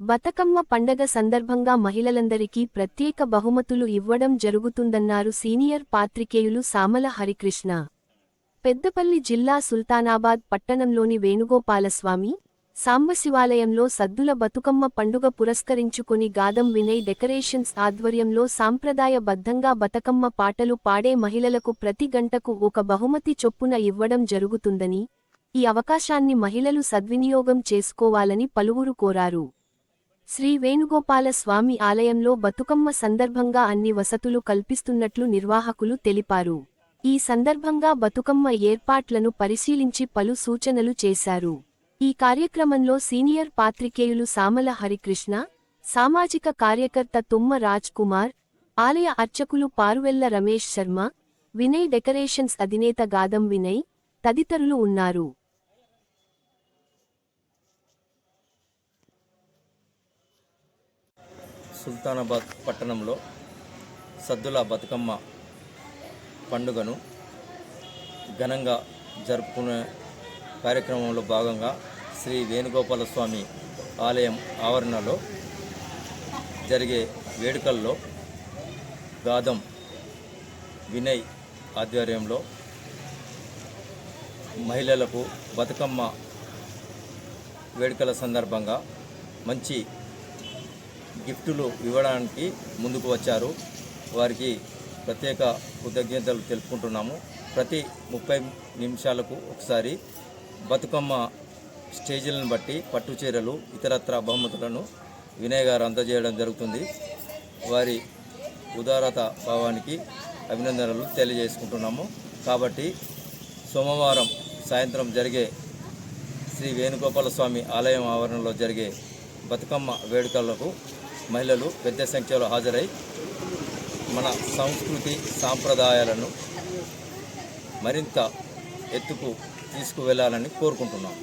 బతకమ్మ పండగ సందర్భంగా మహిళలందరికీ ప్రత్యేక బహుమతులు ఇవ్వడం జరుగుతుందన్నారు సీనియర్ పాత్రికేయులు సామల హరికృష్ణ. పెద్దపల్లి జిల్లా సుల్తానాబాద్ పట్టణంలోని వేణుగోపాలస్వామి సాంబశివాలయంలో సద్దుల బతుకమ్మ పండుగ పురస్కరించుకుని గాదం వినయ్ డెకరేషన్స్ ఆధ్వర్యంలో సాంప్రదాయబద్ధంగా బతుకమ్మ పాటలు పాడే మహిళలకు ప్రతి గంటకు ఒక బహుమతి చొప్పున ఇవ్వడం జరుగుతుందని ఈ అవకాశాన్ని మహిళలు సద్వినియోగం చేసుకోవాలని పలువురు కోరారు. శ్రీ వేణుగోపాల స్వామి ఆలయంలో బతుకమ్మ సందర్భంగా అన్ని వసతులు కల్పిస్తున్నట్లు నిర్వాహకులు తెలిపారు. ఈ సందర్భంగా బతుకమ్మ ఏర్పాట్లను పరిశీలించి పలు సూచనలు చేశారు. ఈ కార్యక్రమంలో సీనియర్ పాత్రికేయులు సామల హరికృష్ణ సామాజిక కార్యకర్త తుమ్మ రాజ్ కుమార్ ఆలయ అర్చకులు పారువెల్ల రమేష్ శర్మ వినయ్ డెకరేషన్స్ అధినేత గాదం వినయ్ తదితరులు ఉన్నారు. సుల్తానాబాద్ పట్టణంలో సద్దుల బతుకమ్మ పండుగను ఘనంగా జరుపుకునే కార్యక్రమంలో భాగంగా శ్రీ వేణుగోపాల స్వామి ఆలయం ఆవరణలో జరిగే వేడుకల్లో గాదం వినయ్ ఆధ్వర్యంలో మహిళలకు బతుకమ్మ వేడుకల సందర్భంగా మంచి గిఫ్టులు ఇవ్వడానికి ముందుకు వచ్చారు. వారికి ప్రత్యేక కృతజ్ఞతలు తెలుపుకుంటున్నాము. ప్రతి ముప్పై నిమిషాలకు ఒకసారి బతుకమ్మ స్టేజీలను బట్టి పట్టు చీరలు ఇతరత్ర బహుమతులను వినయ్ గారు అందజేయడం జరుగుతుంది. వారి ఉదారత భావానికి అభినందనలు తెలియజేసుకుంటున్నాము. కాబట్టి సోమవారం సాయంత్రం జరిగే శ్రీ వేణుగోపాల స్వామి ఆలయం ఆవరణలో జరిగే బతుకమ్మ వేడుకలకు మహిళలు పెద్ద సంఖ్యలో హాజరై మన సంస్కృతి సాంప్రదాయాలను మరింత ఎత్తుకు తీసుకువెళ్ళాలని కోరుకుంటున్నాం.